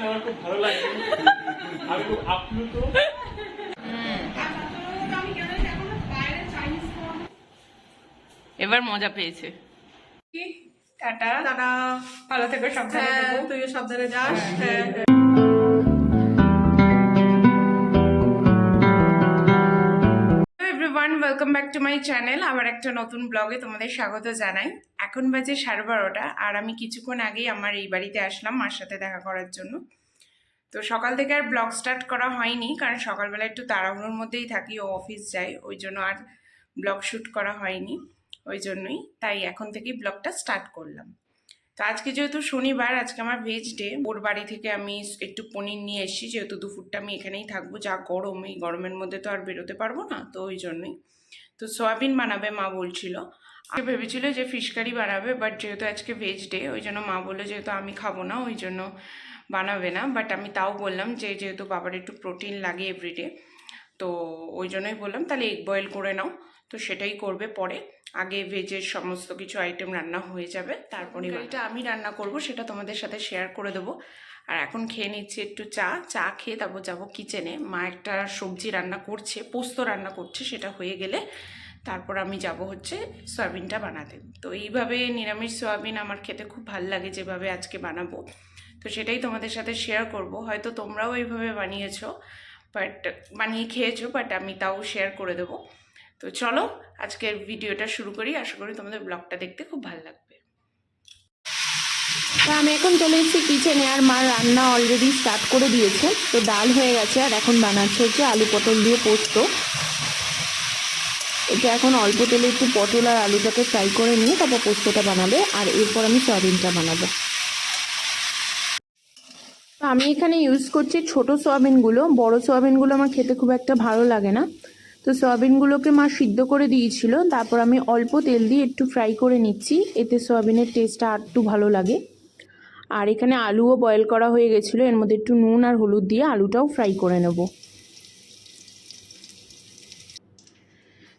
আমার খুব ভালো লাগছে আমি খুব আপ্লুত। এবার মজা পেয়েছে। টাটা। টাটা। ভালো থেকো সাবধানে হ্যাঁ থেকো। তুইও সাবধানে যাস। হ্যাঁ। Welcome back to my channel আবার একটা নতুন ব্লগে তোমাদের স্বাগত জানাই। এখন বাজে সাড়ে বারোটা, আর আমি কিছুক্ষণ আগেই আমার এই বাড়িতে আসলাম মার সাথে দেখা করার জন্য। তো সকাল থেকে আর ব্লগ স্টার্ট করা হয়নি, কারণ সকালবেলা একটু তাড়াহুড়োর মধ্যেই থাকি, ও অফিস যায়, ওই জন্য আর ব্লগ শ্যুট করা হয়নি, ওই জন্যই। তাই এখন থেকেই ব্লগটা স্টার্ট করলাম। তো আজকে যেহেতু শনিবার, আজকে আমার ভেজ ডে ওর বাড়ি থেকে আমি একটু পনির নিয়ে এসেছি, যেহেতু দুপুরটা আমি এখানেই থাকব, যা গরম, এই গরমের মধ্যে তো আর বেরোতে পারব না, তো ওই জন্যই। তো সয়াবিন বানাবে মা বলছিল। আগে ভেবেছিল যে ফিশ কারি বানাবে বাট যেহেতু আজকে ভেজ ডে ওই জন্য মা বলল যেহেতু আমি খাব না, ওই জন্য বানাবে না বাট আমি তাও বললাম যে যেহেতু বাবার একটু প্রোটিন লাগে এভরিডে তো ওই জন্যই বললাম, তাহলে এগ বয়েল করে নাও, তো সেটাই করবে পরে। আগে ভেজের সমস্ত কিছু আইটেম রান্না হয়ে যাবে তারপরে এটা আমি রান্না করব সেটা তোমাদের সাথে শেয়ার করে দেবো। আর এখন খেয়ে নিচ্ছি একটু চা চা খেয়ে তারপর যাব কিচেনে মা একটা সবজি রান্না করছে পোস্ত রান্না করছে সেটা হয়ে গেলে তারপর আমি যাব হচ্ছে সয়াবিনটা বানাতে। তো এইভাবে নিরামিষ সয়াবিন আমার খেতে খুব ভালো লাগে যেভাবে আজকে বানাবো। তো সেটাই তোমাদের সাথে শেয়ার করব। হয়তো তোমরাও এইভাবে বানিয়েছো বাট বানিয়ে খেয়েছো বাট আমি তাও শেয়ার করে দেবো। তো চলো আজকের ভিডিওটা শুরু করি। আশা করি তোমাদের ব্লগটা দেখতে খুব ভালো লাগবে। আমি এখন চলে এসেছি কিচেনে আর মা রান্না অলরেডি স্টার্ট করে দিয়েছে। তো ডাল হয়ে গেছে আর এখন বানাচ্ছে হচ্ছে আলু পটল দিয়ে পোস্ত। এটা এখন অল্প তেলে একটু পটল আর আলুটাকে ফ্রাই করে নিয়ে তারপর পোস্তটা বানাবে আর এরপর আমি সয়াবিনটা বানাবো। আমি এখানে ইউজ করছি ছোট সয়াবিনগুলো। বড় সয়াবিনগুলো আমার খেতে খুব একটা ভালো লাগে না। তো সয়াবিনগুলোকে মা সিদ্ধ করে দিয়েছিল। তারপর আমি অল্প তেল দিয়ে একটু ফ্রাই করে নিচ্ছি। এতে সয়াবিনের টেস্টটা আর একটু ভালো লাগে। আর এখানে আলুও বয়েল করা হয়ে গেছিল। এর মধ্যে একটু নুন আর হলুদ দিয়ে আলুটাও ফ্রাই করে নেব।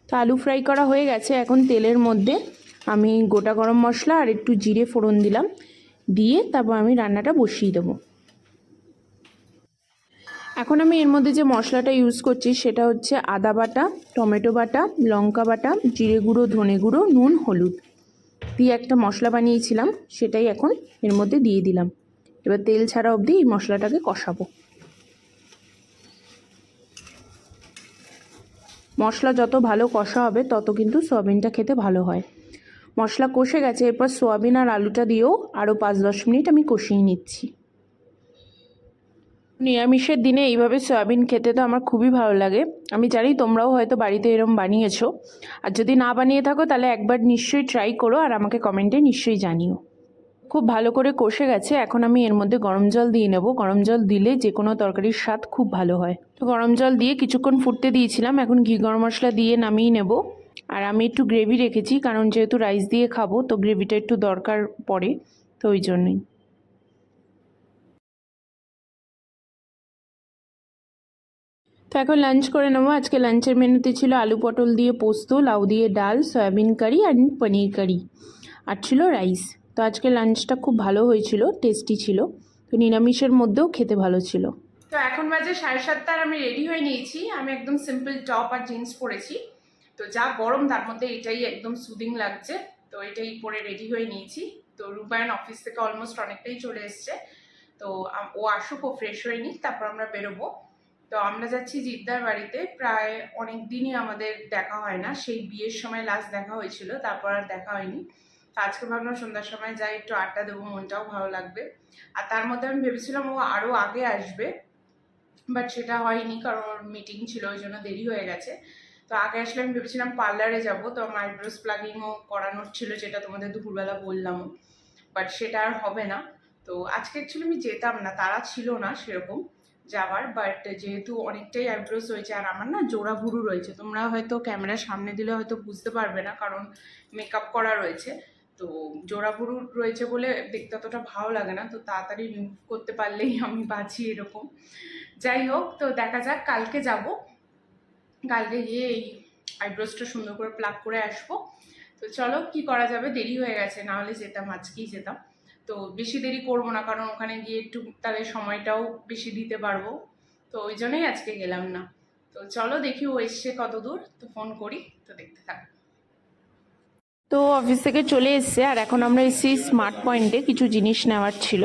তো আলু ফ্রাই করা হয়ে গেছে। এখন তেলের মধ্যে আমি গোটা গরম মশলা আর একটু জিরে ফোড়ন দিলাম। দিয়ে তারপর আমি রান্নাটা বসিয়ে দেবো। এখন আমি এর মধ্যে যে মশলাটা ইউজ করছি সেটা হচ্ছে আদা বাটা, টমেটো বাটা, লঙ্কা বাটা, জিরে গুঁড়ো, ধনে গুঁড়ো, নুন, হলুদ। দিয়ে একটা মশলা বানিয়েছিলাম, সেটাই এখন এর মধ্যে দিয়ে দিলাম। এবার তেল ছাড়া অবধি এই মশলাটাকে কষাবো। মশলা যত ভালো কষা হবে, তত কিন্তু সোয়াবিনটা খেতে ভালো হয়। মশলা কষে গেছে, এরপর সোয়াবিন আর আলুটা দিয়েও আরও পাঁচ দশ মিনিট আমি কষিয়ে নিচ্ছি। নিরামিষের দিনে এইভাবে সয়াবিন খেতে তো আমার খুবই ভালো লাগে। আমি জানি তোমরাও হয়তো বাড়িতে এরম বানিয়েছো। আর যদি না বানিয়ে থাকো, তাহলে একবার নিশ্চয়ই ট্রাই করো আর আমাকে কমেন্টে নিশ্চয়ই জানিও। খুব ভালো করে কষে গেছে। এখন আমি এর মধ্যে গরম জল দিয়ে নেব। গরম জল দিলে যে কোনো তরকারির স্বাদ খুব ভালো হয়। তো গরম জল দিয়ে কিছুক্ষণ ফুটতে দিয়েছিলাম। এখন ঘি গরম মশলা দিয়ে নামিয়ে নেব। আর আমি একটু গ্রেভি রেখেছি, কারণ যেহেতু রাইস দিয়ে খাব, তো গ্রেভিটা একটু দরকার পড়ে, তো ওই জন্যই। তো এখন লাঞ্চ করে নেব। আজকে লাঞ্চের মেনুতে ছিল আলু পটল দিয়ে পোস্ত, লাউ দিয়ে ডাল, সয়াবিন কারি অ্যান্ড পনির কারি আর ছিল রাইস তো আজকে লাঞ্চটা খুব ভালো হয়েছিল টেস্টি ছিল। তো নিরামিষের মধ্যেও খেতে ভালো ছিল। তো এখন বাজে সাড়ে সাতটার, আমি রেডি হয়ে নিয়েছি। আমি একদম সিম্পল টপ আর জিন্স পরেছি। তো যা গরম, তার মধ্যে এটাই একদম সুদিং লাগছে। তো এটাই পরে রেডি হয়ে নিয়েছি। তো রূপায়ণ অফিস থেকে অলমোস্ট অনেকটাই চলে এসছে। তো ও আসুক, ও ফ্রেশ হয়ে নিক, তারপর আমরা বেরোবো। তো আমরা যাচ্ছি জিদ্দার বাড়িতে। প্রায় অনেক দিনই আমাদের দেখা হয় না। সেই বিয়ের সময় লাস্ট দেখা হয়েছিল, তারপর আর দেখা হয়নি। তো আজকে ভাবলাম সন্ধ্যার সময় যাই, একটু আড্ডা দেবো, মনটাও ভালো লাগবে। আর তার মধ্যে আমি ভেবেছিলাম ও আরও আগে আসবে বাট সেটা হয়নি কারণ ওর মিটিং ছিল, ওই জন্য দেরি হয়ে গেছে। তো আগে আসলে আমি ভেবেছিলাম পার্লারে যাব, তো আমার আইব্রোস প্লাগিংও করানোর ছিল, যেটা তোমাদের দুপুরবেলা বললাম বাট সেটা আর হবে না। তো আজকে অ্যাকচুয়ালি আমি যেতাম না, তারা ছিল না সেরকম। যাওয়ার বাট যেহেতু অনেকটাই আইব্রোস রয়েছে, আর আমার না জোড়া ভুরু রয়েছে, তোমরা হয়তো ক্যামেরার সামনে দিলে হয়তো বুঝতে পারবে না, কারণ মেকআপ করা রয়েছে। তো জোড়া ভুরু রয়েছে বলে দেখতে অতটা ভালো লাগে না, তো তাড়াতাড়ি রিমুভ করতে পারলেই আমি বাঁচি এরকম। যাই হোক, তো দেখা যাক, কালকে যাব। কালকে গিয়ে এই আইব্রোসটা সুন্দর করে প্লাক করে আসব। তো চলো, কি করা যাবে? দেরি হয়ে গেছে, না হলে যেতাম, আজকেই যেতাম। তো বেশি দেরি করব না, কারণ ওখানে গিয়ে একটু তাহলে সময়টাও বেশি দিতে পারব। তো ওই জন্যই আজকে গেলাম না। তো চলো দেখি ও এসছে কত দূর, তো ফোন করি, তো দেখতে থাক। তো অফিস থেকে চলে এসছে, আর এখন আমরা এসেছি স্মার্ট পয়েন্টে কিছু জিনিস নেওয়ার ছিল।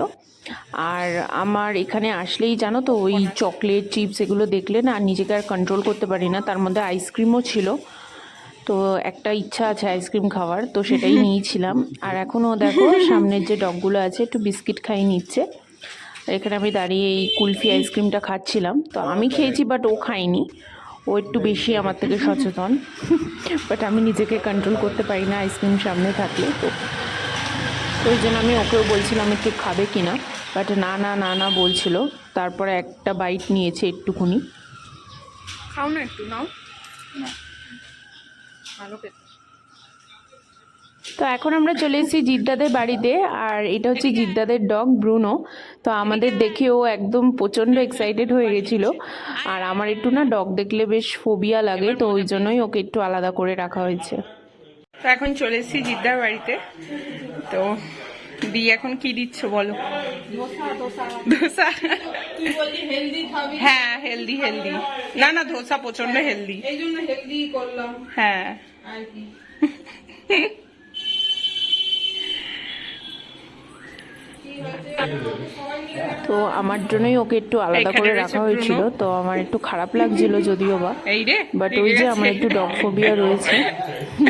আর আমার এখানে আসলেই জানো তো, ওই চকলেট চিপস এগুলো দেখলে না, নিজেকে আর কন্ট্রোল করতে পারি না। তার মধ্যে আইসক্রিমও ছিল। তো একটা ইচ্ছা আছে আইসক্রিম খাওয়ার তো সেটাই নিয়েছিলাম। আর এখনও দেখো সামনের যে ডগগুলো আছে একটু বিস্কিট খাই নিচ্ছে। এখানে আমি দাঁড়িয়ে এই কুলফি আইসক্রিমটা খাচ্ছিলাম। তো আমি খেয়েছি বাট ও খায়নি। ও একটু বেশি আমার থেকে সচেতন। বাট আমি নিজেকে কন্ট্রোল করতে পারি না আইসক্রিম সামনে থাকলে। তো তো ওই জন্য আমি ওকেও বলছিলাম একটু খাবে কি না? বাট না না না না বলছিল। তারপরে একটা বাইট নিয়েছে একটুকুনি খাও না একটু নাও। ভালো খেতে তো এখন আমরা চলে এসেছি জিদ্দাদের বাড়িতে আর এটা হচ্ছে জিদ্দাদের ডগ ব্রুনো। তো আমাদের দেখে ও একদম প্রচণ্ড এক্সাইটেড হয়ে গেছিল। আর আমার একটু না ডগ দেখলে বেশ ফোবিয়া লাগে তো ওই জন্যই ওকে একটু আলাদা করে রাখা হয়েছে। তো এখন চলে এসেছি জিদ্দার বাড়িতে। তো দি এখন কি দিচ্ছ বলো? ধোসা হ্যাঁ হেলদি হেলদি না না ধোসা প্রচণ্ড হেলদি হ্যাঁ। তো আমার জন্যই ওকে একটু আলাদা করে রাখা হয়েছিল তো আমার একটু খারাপ লাগছিল যদিও বা। বাট ওই যে আমার একটু ডগ ফোবিয়া রয়েছে।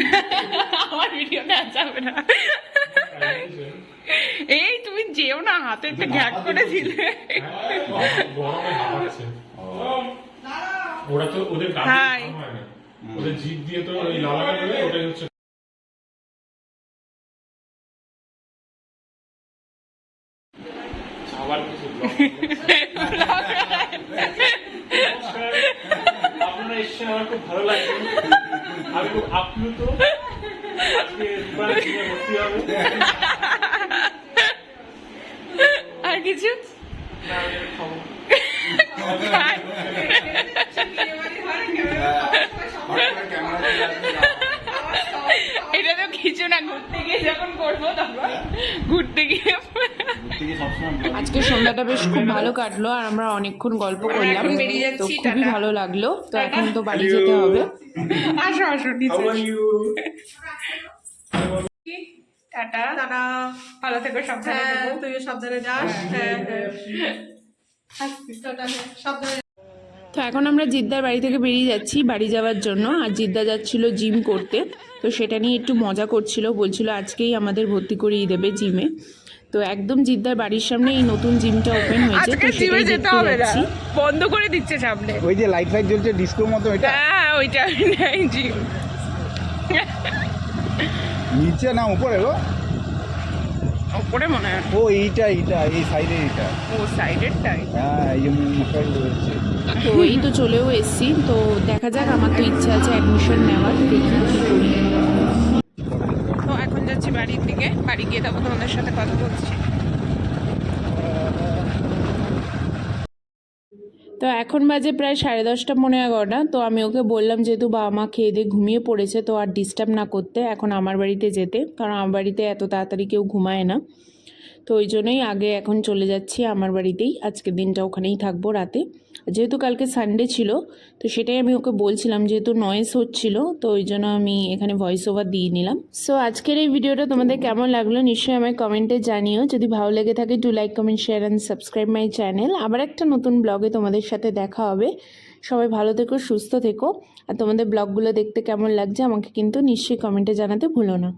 আমার ভিডিও না যাবে না। যেও না হাতে একটা ঘ্যাট করে দিলে। ওরা তো ওদের গাড়ি হাই। হয় না ওদের জিপ দিয়ে তো এই লালাটা করে ওটাই হচ্ছে। আবার কিছু আপনারা এসে আমার খুব ভালো লাগছে। আমি খুব আপ্লুত। আজকে ভর্তি হবে। কিছু? এটা তো কিছু না ঘুরতে গিয়ে যখন করব তখন ঘুরতে গিয়ে আজকে সন্ধ্যাটা বেশ খুব ভালো কাটলো আর আমরা অনেকক্ষণ গল্প করলাম। বেরিয়ে তো যাচ্ছি, খুবই ভালো লাগল। তো এখন তো বাড়ি যেতে হবে। আসো আসো নিচে? টাটা। টাটা। ভালো থেকো সাবধানে হ্যাঁ থেকো। তুইও সাবধানে যাস। হ্যাঁ হ্যাঁ হ্যাঁ, সাবধানে। তো এখন আমরা জিদ্দার বাড়ি থেকে বেরিয়ে যাচ্ছি বাড়ি যাওয়ার জন্য। আর জিদ্দা যাচ্ছিল জিম করতে। তো সেটা নিয়ে একটু মজা করছিল। বলছিল আজকেই আমাদের ভর্তি করিয়ে দেবে জিমে। তো একদম জিদ্দার বাড়ির সামনে এই নতুন জিমটা ওপেন হয়েছে। তো জিমে যেতে দেখতে হবে না। বন্ধ করে দিচ্ছে সামনে। ওই যে লাইট ফাইট জ্বলছে ডিস্কোর মতো এটা। হ্যাঁ ওইটা নেই জিম। নিচে না উপরে গো। উপরে মনে হয়। ও এইটা এইটা এই সাইডে এইটা। ও সাইডেরটাই হ্যাঁ এই যে রয়েছে তো এই তো চলেও এসছি। তো দেখা যাক আমার তো ইচ্ছা আছে অ্যাডমিশন নেওয়ার। দেখি কী করি। তো এখন যাচ্ছি বাড়ির দিকে। বাড়ি গিয়ে তারপর তোমাদের সাথে কথা বলছি। তো এখন বাজে প্রায় সাড়ে দশটা পনেরো এগারোটা তো আমি ওকে বললাম যেহেতু বাবা মা খেয়ে দিয়ে ঘুমিয়ে পড়েছে, তো আর ডিস্টার্ব না করতে, এখন আমার বাড়িতে যেতে। কারণ আমার বাড়িতে এত তাড়াতাড়ি কেউ ঘুমায় না। তো ওই জন্যই আগে এখন চলে যাচ্ছি আমার বাড়িতেই। আজকের দিনটা ওখানেই থাকব রাতে। যেহেতু কালকে সানডে ছিল, তো সেটাই আমি ওকে বলছিলাম যেহেতু নয়েস হচ্ছিল, তো ওই জন্য আমি এখানে ভয়েস ওভার দিয়ে নিলাম। সো আজকের এই ভিডিওটা তোমাদের কেমন লাগল নিশ্চয়ই আমায় কমেন্টে জানিও। যদি ভালো লেগে থাকে to like comment share and subscribe my channel আবার একটা নতুন ব্লগে তোমাদের সাথে দেখা হবে। সবাই ভালো থেকো, সুস্থ থেকো। আর তোমাদের ব্লগগুলো দেখতে কেমন লাগছে আমাকে কিন্তু নিশ্চয়ই কমেন্টে জানাতে ভুলো না।